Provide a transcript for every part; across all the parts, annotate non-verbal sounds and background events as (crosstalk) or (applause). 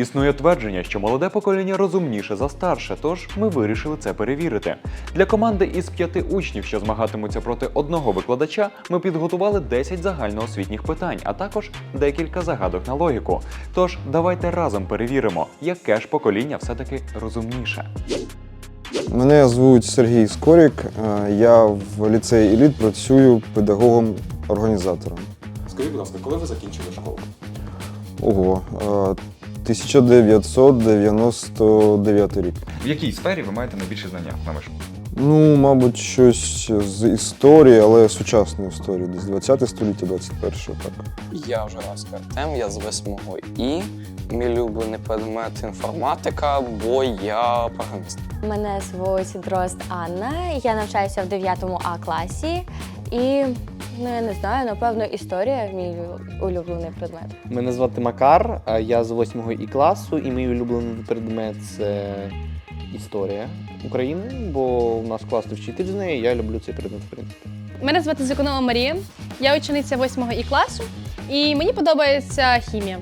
Існує твердження, що молоде покоління розумніше за старше, тож ми вирішили це перевірити. Для команди із п'яти учнів, що змагатимуться проти одного викладача, ми підготували 10 загальноосвітніх питань, а також декілька загадок на логіку. Тож давайте разом перевіримо, яке ж покоління все-таки розумніше. Мене звуть Сергій Скорік. е, Я в ліцеї Еліт працюю педагогом-організатором. Скажіть, будь ласка, коли ви закінчили школу? Ого, е, 1999 рік. В якій сфері ви маєте найбільше знання на вашу? Ну, мабуть, щось з історії, але сучасної історії, десь 20 століття, 21 так. Я вже раз Артем, я з 8 І. Мій улюблений предмет інформатика, бо я програміст. Мене звуть Дрозд Анна. Я навчаюся в 9 А класі. І ну я не знаю, напевно, історія мій улюблений предмет. Мене звати Макар, а я з 8 І класу, і мій улюблений предмет це історія України, бо у нас класний вчитель з неї, я люблю цей предмет, в принципі. Мене звати Законова Марія. Я учениця 8 І класу, і мені подобається хімія.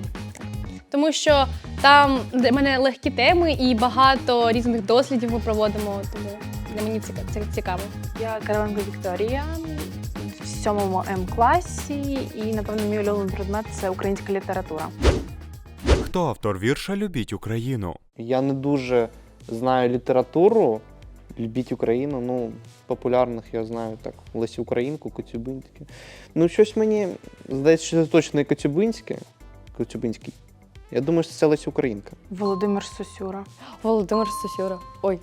Тому що там для мене легкі теми і багато різних дослідів ми проводимо. Тому для мені це цікаво. Я Каравенко Вікторія сьомому М класі, і напевно мій улюблений предмет це українська література. Хто автор вірша Любіть Україну? Я не дуже знаю літературу. Любіть Україну, ну, популярних я знаю так. Лесі Українку, Коцюбинське. Ну, щось мені здається, що це точно не Коцюбинське. Коцюбинський. Я думаю, що це Леся Українка. Володимир Сосюра. Володимир Сосюра. Ой.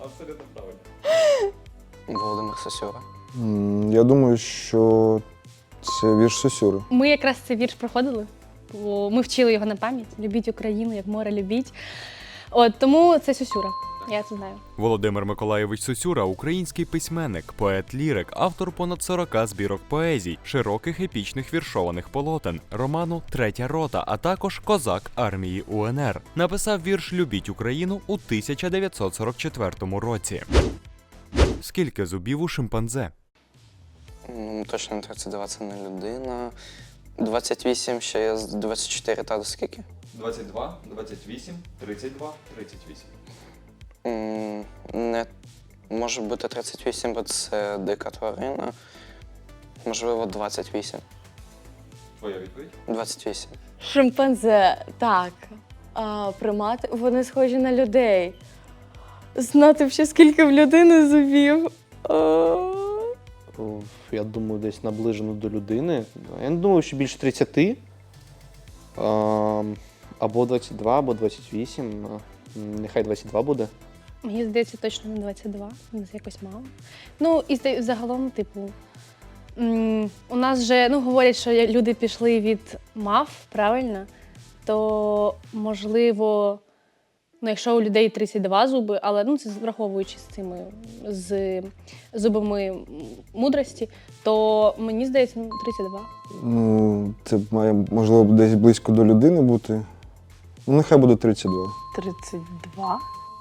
Абсолютно правильно. Володимир Сосюра. Я думаю, що це вірш Сосюри. Ми якраз цей вірш проходили, бо ми вчили його на пам'ять. Любіть Україну, як море любіть. От тому це Сюсюра. Я це знаю. Володимир Миколайович Сосюра український письменник, поет-лірик, автор понад 40 збірок поезій, широких епічних віршованих полотен, роману Третя рота, а також козак армії УНР. Написав вірш Любіть Україну у 1944 році. Скільки зубів у шимпанзе? Ну, точно не 32 це не людина. 28 ще є з 24 та до скільки? 22, 28, 32, 38. М, Не може бути 38, бо це дика тварина. Можливо, 28. Твоя відповідь? 28. Шимпанзе. Так. А, примати, вони схожі на людей. Знати ще скільки в людини зубів. О, Я думаю, десь наближено до людини. Я не думаю, що більше 30. Ем, Або 22, або 28. Нехай 22 буде. Мені здається, точно не 22, ну, це якось мало. Ну, і загалом, типу, у нас же ну, говорять, що люди пішли від мав, правильно? То можливо, ну, якщо у людей 32 зуби, але ну, це враховуючи з цими з зубами мудрості, то мені здається, ну, 32. Ну, це має, можливо, десь близько до людини бути. Ну, нехай буде 32. 32.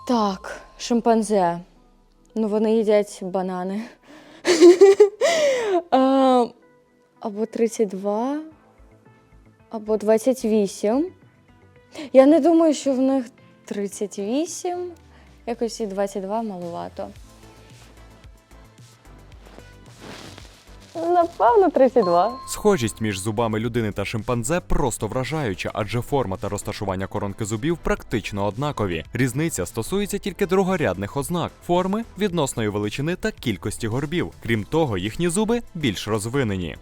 Так, шимпанзе. Ну, вони їдять банани. (laughs) А, або 32, або 28. Я не думаю, що в них 38. Якось і 22 малувато. Напевно, 32. Схожість між зубами людини та шимпанзе просто вражаюча, адже форма та розташування коронки зубів практично однакові. Різниця стосується тільки другорядних ознак форми, відносної величини та кількості горбів. Крім того, їхні зуби більш розвинені.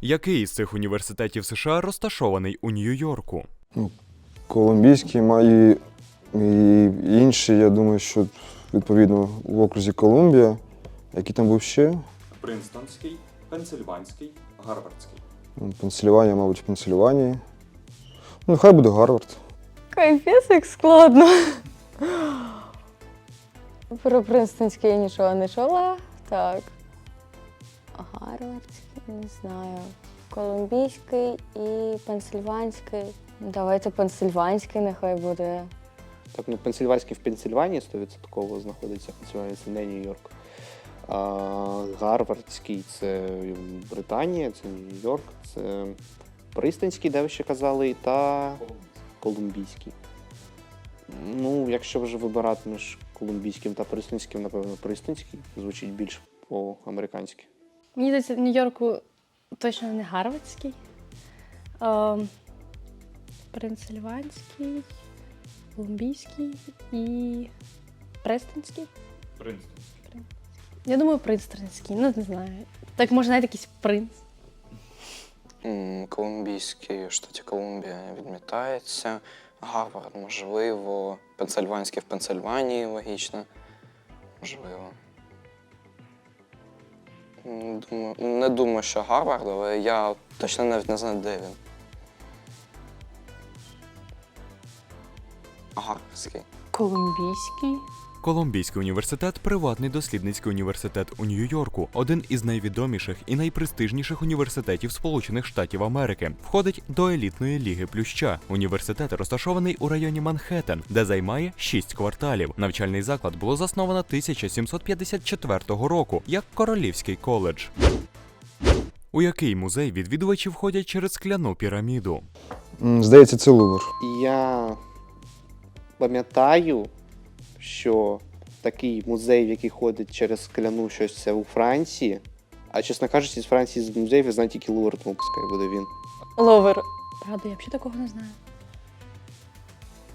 Який із цих університетів США розташований у Нью-Йорку? Колумбійський має і інші, я думаю, що відповідно в окрузі Колумбія. Який там був ще? Принстонський, Пенсильванський, Гарвардський. Ну, Пенсильванія, мабуть, в Пенсильванії. Ну, хай буде Гарвард. Кайфець, як складно. Про Принстонський я нічого не чула. Так. Гарвардський, не знаю. Колумбійський і пенсильванський. Давайте пенсильванський нехай буде. Так, ну Пенсильванський в Пенсильванії 100% знаходиться, Пенсильванія це не Нью-Йорк. А Гарвардський це Британія, це Нью-Йорк, це Пристанський, де ви ще казали, та Колумбійський. Ну, якщо вже вибирати між колумбійським та пристанським, напевно, пристанський звучить більш по-американськи. Мені здається, в Нью-Йорку точно не Гарвардський. Пенсильванський, Колумбійський і Престонський. Я думаю, Принстонський, ну не знаю. Так може навіть якийсь принц. М, Колумбійський в штаті Колумбія відмітається. Гарвард, можливо. Пенсильванський в Пенсильванії, логічно. Можливо. М, Думаю, не думаю, що Гарвард, але я точно навіть не знаю, де він. Гарвардський. Колумбійський. Колумбійський університет приватний дослідницький університет у Нью-Йорку, один із найвідоміших і найпрестижніших університетів Сполучених Штатів Америки. Входить до елітної ліги Плюща. Університет розташований у районі Манхеттен, де займає шість кварталів. Навчальний заклад було засновано 1754 року як Королівський коледж. У який музей відвідувачі входять через скляну піраміду? Здається, це Лувр. Я пам'ятаю, що такий музей, в який ходить через скляну щось це у Франції. А чесно кажучи, з Франції з музеїв я знаю тільки Лувр, тому пускай буде він. Ловер. Правда, я взагалі такого не знаю.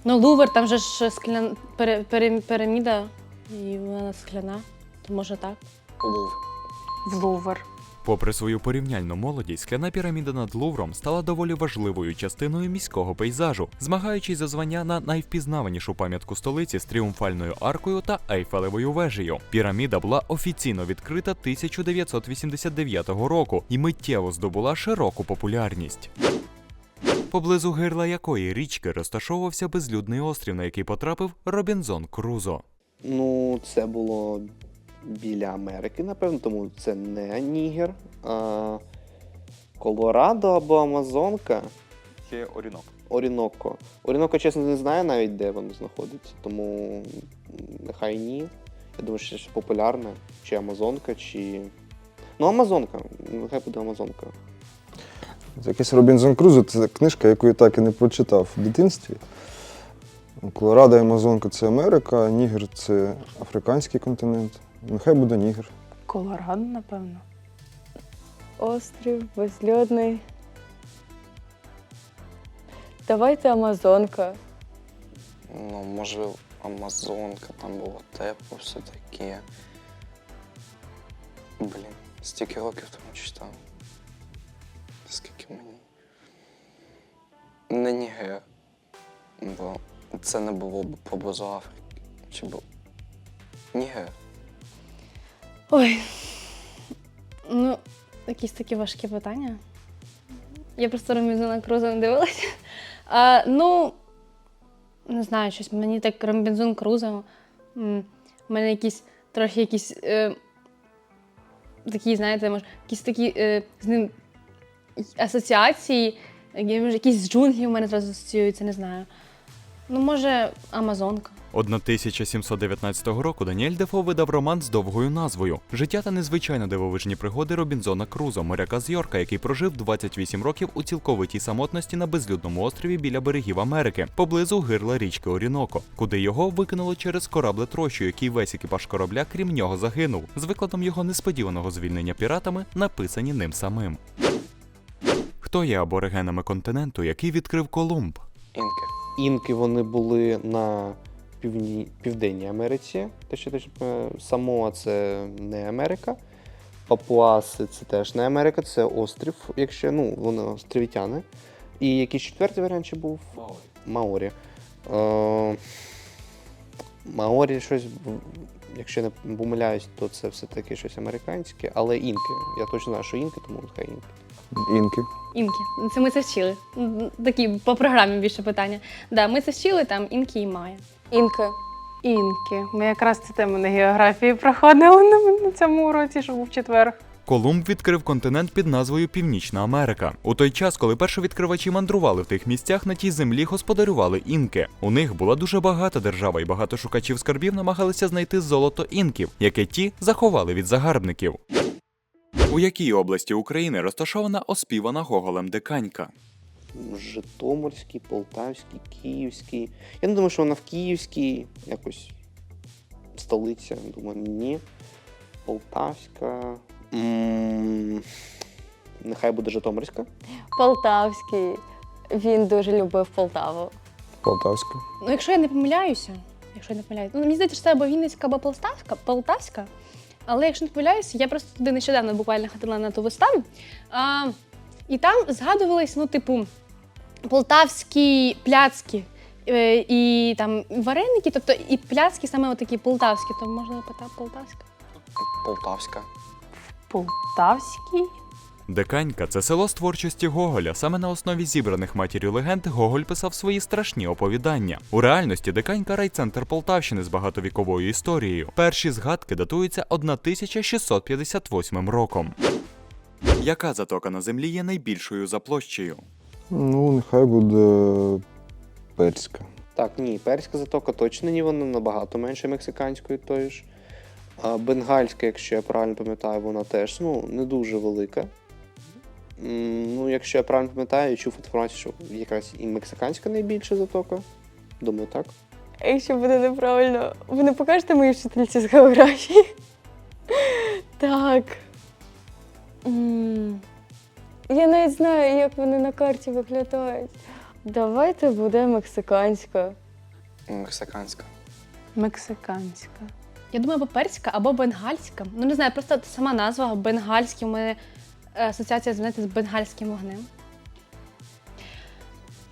Ну, Лувр, там же ж склян... пере... пере- піраміда, і вона скляна, то може так. Лув. В Лувр. Попри свою порівняльну молодість, скляна піраміда над Лувром стала доволі важливою частиною міського пейзажу, змагаючись за звання на найвпізнаванішу пам'ятку столиці з тріумфальною аркою та Ейфелевою вежею. Піраміда була офіційно відкрита 1989 року і миттєво здобула широку популярність. Поблизу гирла якої річки розташовувався безлюдний острів, на який потрапив Робінзон Крузо. Ну, це було біля Америки, напевно, тому це не Нігер. А Колорадо або Амазонка. Є Орінок. Оріноко. Оріноко, чесно, не знаю навіть, де воно знаходиться, тому нехай ні. Я думаю, що це популярне. Чи Амазонка, чи. Ну, Амазонка. Нехай буде Амазонка. Це якийсь Робінзон Крузо, це книжка, яку я так і не прочитав в дитинстві. Колорадо і Амазонка це Америка, Нігер це африканський континент. Нехай буде Нігер. Колорадо, напевно. Острів, безлюдний. Давайте Амазонка. Ну, можливо, Амазонка, там було тепло, все таке. Блін, стільки років тому читав. Скільки мені. Не Нігер. Бо це не було б поблизу Африки. Чи був? Нігер. Ой. Ну, якісь такі важкі питання. Я просто Ромбінзона Круза не дивилася. А, ну, не знаю, щось мені так Ромбінзон Крузо. У мене якісь трохи якісь. Е, такі, знаєте, може, якісь такі е, з ним асоціації, якісь джунглі в мене зразу асоціюються, не знаю. Ну, може, Амазонка. 1719 року Даніель Дефо видав роман з довгою назвою Життя та незвичайно дивовижні пригоди Робінзона Крузо, моряка з Йорка, який прожив 28 років у цілковитій самотності на безлюдному острові біля берегів Америки, поблизу гирла річки Оріноко, куди його викинуло через корабле трощу, який весь екіпаж корабля, крім нього, загинув, з викладом його несподіваного звільнення піратами, написані ним самим. Хто є аборигенами континенту, який відкрив Колумб? Інки. Інки вони були на півні... Південній Америці. Те, точно. Самоа це не Америка. Папуаси це теж не Америка, це острів, якщо ну, вони островітяни. І якийсь четвертий варіант ще був Маорі. Е... Маорі щось, якщо не помиляюсь, то це все-таки щось американське, але інки. Я точно знаю, що інки, тому нехай інки. Інки. Інки. Це ми це вчили. Такі по програмі більше питання. Да, ми це вчили, там інки і має. Інки. Інки. Ми якраз цю тему на географії проходили на, цьому уроці, що був четвер. Колумб відкрив континент під назвою Північна Америка. У той час, коли першовідкривачі мандрували в тих місцях, на тій землі господарювали інки. У них була дуже багата держава, і багато шукачів скарбів намагалися знайти золото інків, яке ті заховали від загарбників. У якій області України розташована оспівана Гоголем Диканька? Житомирський, Полтавський, Київський. Я не думаю, що вона в Київській якось столиця. Думаю, ні. Полтавська. М, Нехай буде Житомирська. Полтавський. Він дуже любив Полтаву. Полтавська. Ну, якщо я не помиляюся, якщо я не помиляюся, ну мені здається, що це або Вінницька, або Полтавська, Полтавська. Але якщо не помиляюся, я просто туди нещодавно буквально ходила на ту виставу. А, і там згадувались, ну, типу, полтавські пляцки. е, І там вареники, тобто і пляцки саме отакі полтавські, то можна питати полтавська. Полтавська. Полтавський. Диканька це село з творчості Гоголя. Саме на основі зібраних матір'ю легенд Гоголь писав свої страшні оповідання. У реальності Диканька райцентр Полтавщини з багатовіковою історією. Перші згадки датуються 1658 роком. Яка затока на землі є найбільшою за площею? Ну, нехай буде перська. Так, ні, перська затока точно ні, вона набагато менше мексиканської тої ж. А бенгальська, якщо я правильно пам'ятаю, вона теж ну, не дуже велика. Ну, якщо я правильно пам'ятаю, я чув інформацію, що якраз і мексиканська найбільша затока. Думаю, так. А якщо буде неправильно, ви не покажете моїй вчительці з географії? Так. М, Я навіть знаю, як вони на карті виглядають. Давайте буде мексиканська. Мексиканська. Мексиканська. Я думаю, або перська, або бенгальська. Ну не знаю, просто сама назва бенгальський. У мене асоціація знаєте, з бенгальським вогнем.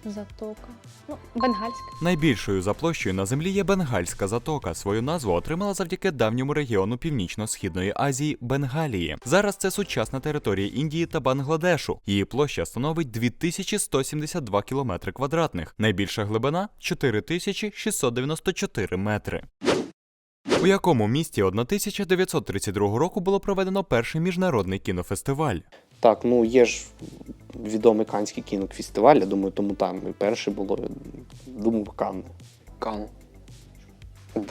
Затока. Ну, бенгальська. Найбільшою за площею на землі є Бенгальська затока. Свою назву отримала завдяки давньому регіону Північно-східної Азії Бенгалії. Зараз це сучасна територія Індії та Бангладешу. Її площа становить 2172 кілометри квадратних. Найбільша глибина 4694 метри. У якому місті 1932 року було проведено перший міжнародний кінофестиваль? Так, ну є ж відомий канський кінофестиваль, я думаю, тому там і перше було, думаю, Канн. Кан.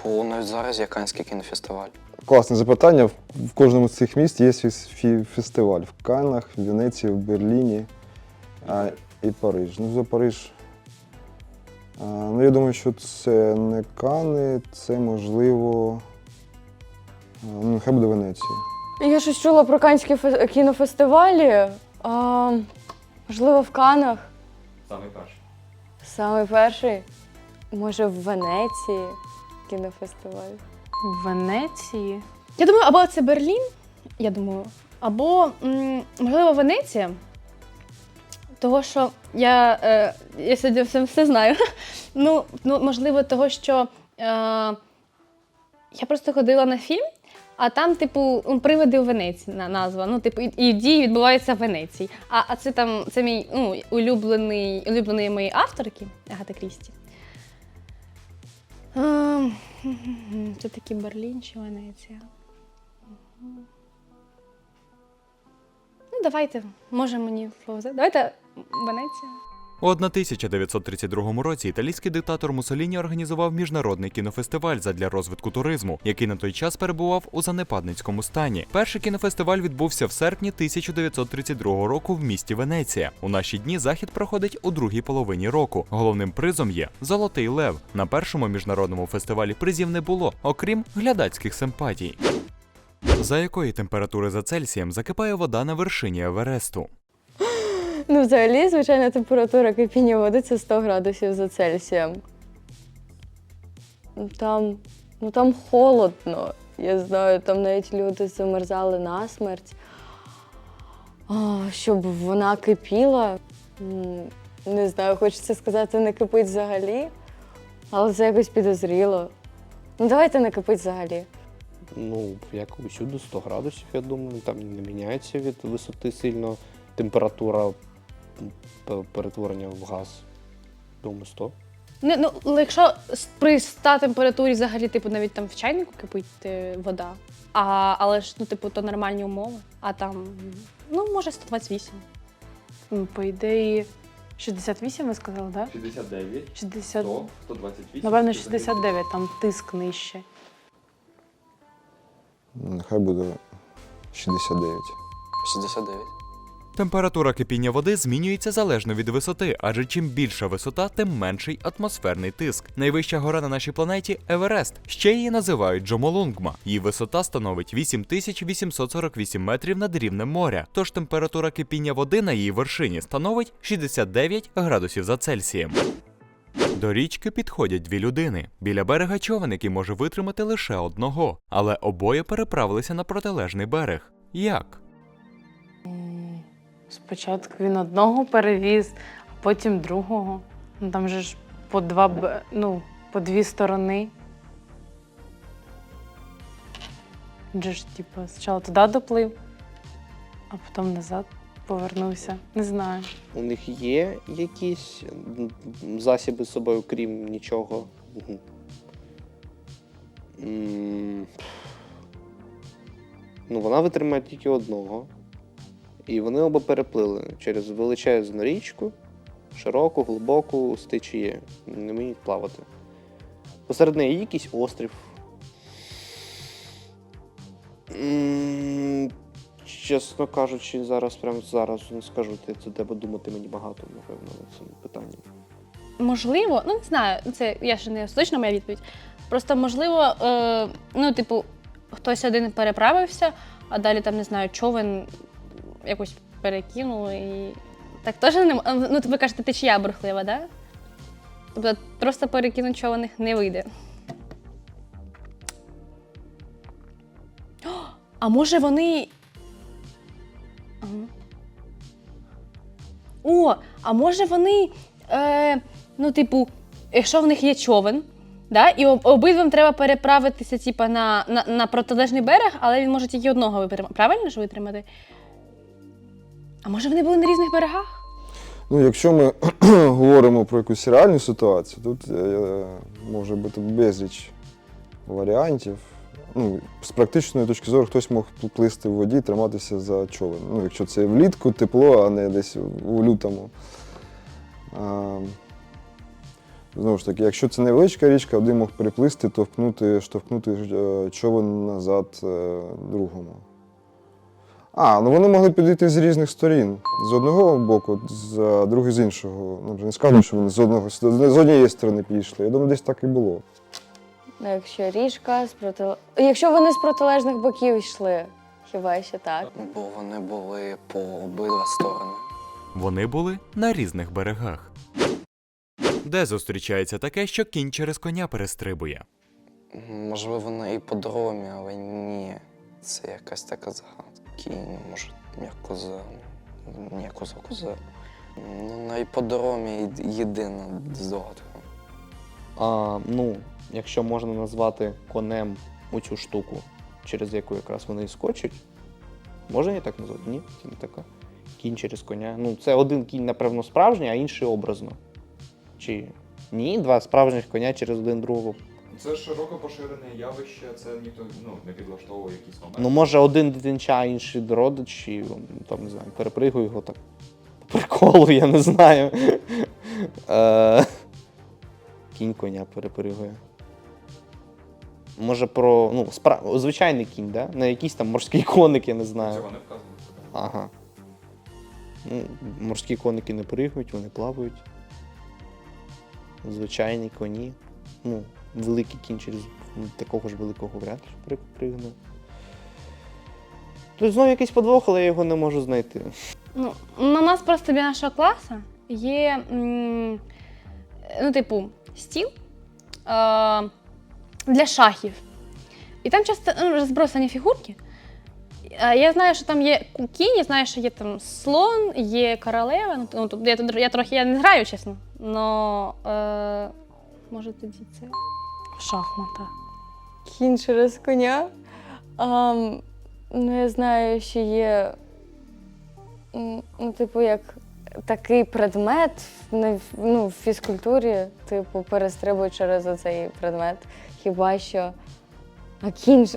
Бо навіть зараз є Канський кінофестиваль. Класне запитання. В- В кожному з цих міст є свій фестиваль. В Каннах, в Венеції, в Берліні а, і Париж. Ну, за Париж. А, ну, я думаю, що це не Кани, це можливо. а, Ну, нехай буде Венеція. Я щось чула про канські кінофестивалі. А, можливо, в Канах. Саме перший. Саме перший. Може, в Венеції кінофестиваль. В Венеції. Я думаю, або це Берлін, я думаю, або, можливо, Венеція. Того, що я, е, я сьогодні все, все знаю. (laughs) Ну, ну, можливо, того, що е, я просто ходила на фільм, а там, типу, ну, привиди у Венеції на- назва. Ну, типу, і, дії відбуваються в Венеції. А, а це там це мій ну, улюблений, улюблений моєї авторки Агата Крісті. Ем, (laughs) Це таки Берлін чи Венеція. Ну, давайте, може мені повезе. Давайте Венеція. У 1932 році італійський диктатор Муссоліні організував міжнародний кінофестиваль задля розвитку туризму, який на той час перебував у занепадницькому стані. Перший кінофестиваль відбувся в серпні 1932 року в місті Венеція. У наші дні захід проходить у другій половині року. Головним призом є Золотий Лев. На першому міжнародному фестивалі призів не було, окрім глядацьких симпатій. За якої температури за Цельсієм закипає вода на вершині Евересту? Ну, взагалі, звичайна температура кипіння води це 100 градусів за Цельсієм. Ну, Там, ну, там холодно. Я знаю, там навіть люди замерзали насмерть. А, щоб вона кипіла. Не знаю, хочеться сказати, не кипить взагалі, але це якось підозріло. Ну, давайте не кипить взагалі. Ну, як усюди 100 градусів, я думаю, там не міняється від висоти сильно температура перетворення в газ. Думаю, 100. Не, ну, але якщо при 100 температурі взагалі, типу, навіть там в чайнику кипить е, вода, а, але ж, ну, типу, то нормальні умови, а там, ну, може, 128. Ну, По ідеї, 68 ви сказали, так? 69, 60... 128. Напевно, 69, там тиск нижче. Нехай буде 69. 69. Температура кипіння води змінюється залежно від висоти, адже чим більша висота, тим менший атмосферний тиск. Найвища гора на нашій планеті Еверест. Ще її називають Джомолунгма. Її висота становить 8848 метрів над рівнем моря. Тож температура кипіння води на її вершині становить 69 градусів за Цельсієм. До річки підходять дві людини. Біля берега човен, який може витримати лише одного, але обоє переправилися на протилежний берег. Як? Спочатку він одного перевіз, а потім другого. Ну там же ж по два ну, по дві сторони. Він же ж, типу, спочатку туди доплив, а потім назад повернувся. Не знаю. У них є якісь засіби з собою, крім нічого. Ну, вона витримає тільки одного. І вони оба переплили через величезну річку, широку, глибоку, з течією. Не вміють плавати. Посеред неї якийсь острів. Чесно кажучи, зараз, прямо зараз не скажу, це, треба думати мені багато, напевно, над цим питанням. Можливо, ну не знаю, це я ще не остаточна моя відповідь. Просто можливо, е, ну, типу, хтось один переправився, а далі там, не знаю, човен якось перекинуло і. Так теж не е, Ну, ви кажете, течія бурхлива, да? Тобто просто перекинути човен їх не вийде. О, А може вони. О, а може вони. Е, ну, типу, якщо в них є човен, да, і об- обидвим треба переправитися, типу, на, на, на протилежний берег, але він може тільки одного витримати. Правильно ж витримати? А може вони були на різних берегах? Ну, якщо ми (clears throat) говоримо про якусь реальну ситуацію, тут е, може бути безліч варіантів. Ну, з практичної точки зору хтось мог плисти в воді, триматися за човен. Ну, якщо це влітку, тепло, а не десь у лютому. А, знову ж таки, якщо це невеличка річка, один мог переплисти, товкнути, штовхнути е, човен назад е, другому. А, ну вони могли підійти з різних сторін. З одного боку, з а, другий з іншого. Ну, вже не скажу, що вони з одного з однієї сторони підійшли. Я думаю, десь так і було. Ну, якщо річка з протил... Якщо вони з протилежних боків йшли, хіба ще так? Бо вони були по обидва сторони. Вони були на різних берегах. Де зустрічається таке, що кінь через коня перестрибує? Можливо, на іпподромі, але ні. Це якась така загадка. Кінь, може, як коза. Ні, коза, коза. Ну, на іпподромі єд- єдина здогадка. А, ну, якщо можна назвати конем оцю штуку, через яку якраз вони і скочать, можна її так назвати? Ні, не така. Кінь через коня. Ну, це один кінь, напевно, справжній, а інший образно. Чи ні? Два справжніх коня через один другого. Це широко поширене явище, це ніхто ну, не підлаштовує якісь моменти. Ну, може, один дитинча, а інший родич, і ну, там, не знаю, перепригує його так. По приколу, я не знаю. (laughs) Е, Кінь коня перепригує. Може про. Ну, спра... звичайний кінь, да? Не якийсь там морський коник, я не знаю. не вказано. Ага. Ну, морські коники не пригають, вони плавають. Звичайні коні. Ну, великий ну, такого ж великого вряд ли при- пригне. Тут знову якийсь подвох, але я його не можу знайти. Ну, на нас просто біля нашого класу є, ну, типу, стіл е, для шахів. І там часто ну, розбросані фігурки. Е, Я знаю, що там є кінь, знаю, що є там слон, є королева. Ну, ну, тут я, я трохи я не граю, чесно. Но е, може тоді це. Шахмата. Кінь через коня. Ам, ну, я знаю, що є, ну, типу, як такий предмет в- ну, в фізкультурі, типу, перестрибують через оцей предмет. Хіба що. А кінь.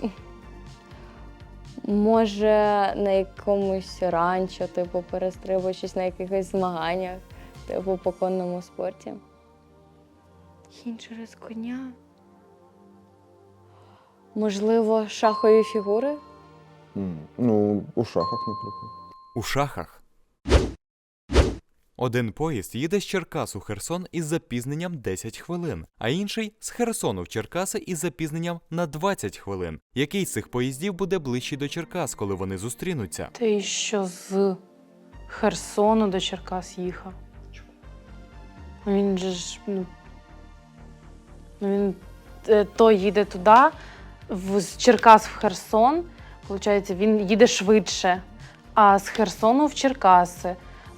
Може, на якомусь ранчо, типу, перестрибуючись на якихось змаганнях, типу, по конному спорті. Кінь через коня. Можливо, шахові фігури? М, Ну, у шахах, наприклад. у шахах. Один поїзд їде з Черкас у Херсон із запізненням 10 хвилин, а інший з Херсону в Черкаси із запізненням на 20 хвилин. Який з цих поїздів буде ближчий до Черкас, коли вони зустрінуться? Ти що з Херсону до Черкас їхав? Він же ж. Ну він е, то їде туди, з Черкас в Херсон. Получається, він їде швидше, а з Херсону в Черкаси.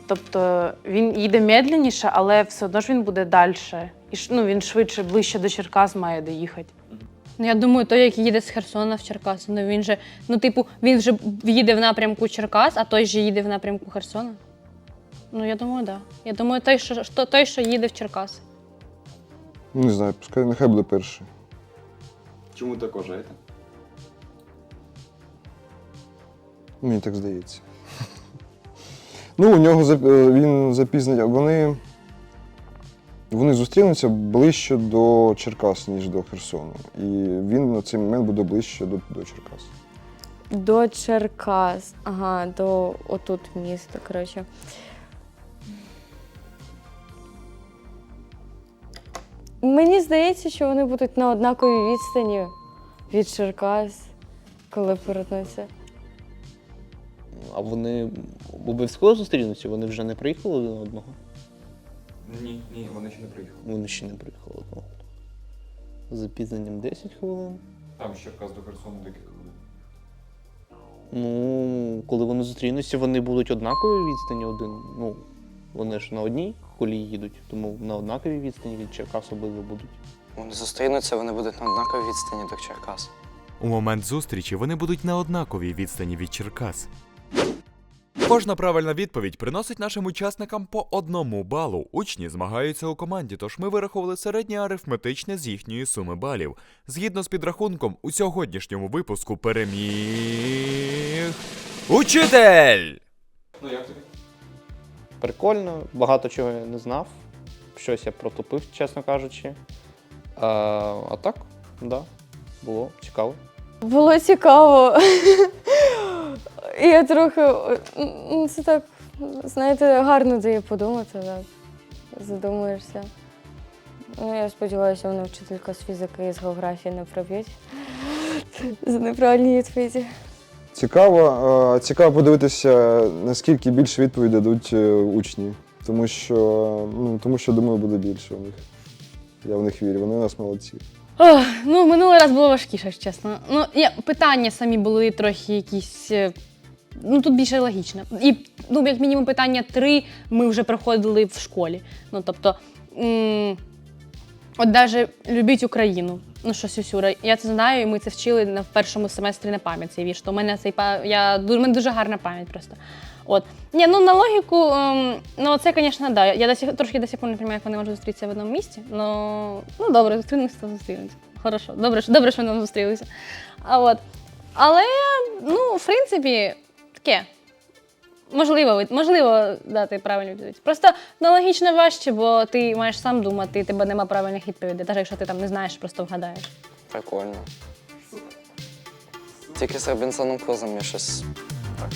Тобто він їде медленніше, але все одно ж він буде далі. І ну, він швидше, ближче до Черкас має доїхати. Ну, я думаю, той, який їде з Херсона в Черкаси, ну він же, ну, типу, він вже їде в напрямку Черкас, а той же їде в напрямку Херсона. Ну, я думаю, так. Да. Я думаю, той, що, той, що їде в Черкаси. Не знаю, пускай нехай буде перший. Чому так вважаєте? Мені так здається. Ну, у нього е, він запізнення. Вони, вони зустрінуться ближче до Черкас, ніж до Херсону. І він на цей момент буде ближче до, до Черкас. До Черкас. Ага, до отут міста, коротше. Мені здається, що вони будуть на однаковій відстані від Черкас, коли повернуться. А вони обов'язково зустрінуться? Вони вже не приїхали один одного? Ні, ні, вони ще не приїхали. Вони ще не приїхали одного. З запізненням 10 хвилин. Там Черкас до Херсону декілька хвилин. Ну, коли вони зустрінуться, вони будуть однакові відстані один. Ну, вони ж на одній колії їдуть, тому на однаковій відстані від Черкас обидва будуть. Вони зустрінуться, вони будуть на однаковій відстані до Черкас. У момент зустрічі вони будуть на однаковій відстані від Черкас. Кожна правильна відповідь приносить нашим учасникам по одному балу. Учні змагаються у команді, тож ми вирахували середнє арифметичне з їхньої суми балів. Згідно з підрахунком, у сьогоднішньому випуску переміг. Учитель! Ну як тобі? Прикольно, багато чого я не знав. Щось я протупив, чесно кажучи. А, а так, да, було цікаво. Було цікаво. Я трохи. Це так, знаєте, гарно дає подумати, так. Задумуєшся. Ну, я сподіваюся, мене вчителька з фізики і з географії не проб'ють за неправильні відповіді. Цікаво, е, цікаво подивитися, наскільки більше відповідей дадуть е, учні. Тому що, ну, тому що, думаю, буде більше у них. Я в них вірю, вони у нас молодці. Ох, ну, минулий раз було важкіше, чесно. Ну, я, питання самі були трохи якісь. е, Ну, тут більше логічно. І, ну, як мінімум, питання три ми вже проходили в школі. Ну, тобто, м- от даже любіть Україну. Ну, що Сюсюра, я це знаю, і ми це вчили на в першому семестрі на пам'ять цей вірш. То у мене цей па- я у мене дуже гарна пам'ять просто. От. Ні, ну на логіку, ем, ну це, звісно, да. Я до трошки до сих пор не розумію, як вони можуть зустрітися в одному місці. Ну, ну добре, зустрінемося, то зустрінемося. Хорошо, добре, що- добре, що там зустрілися. А от. Але, ну, в принципі, таке. Можливо, можливо дати правильну відповідь. Просто аналогічно важче, бо ти маєш сам думати, і тебе нема правильних відповідей, навіть якщо ти там не знаєш, просто вгадаєш. Прикольно. Тільки з Робінсоном Крузом я щось так.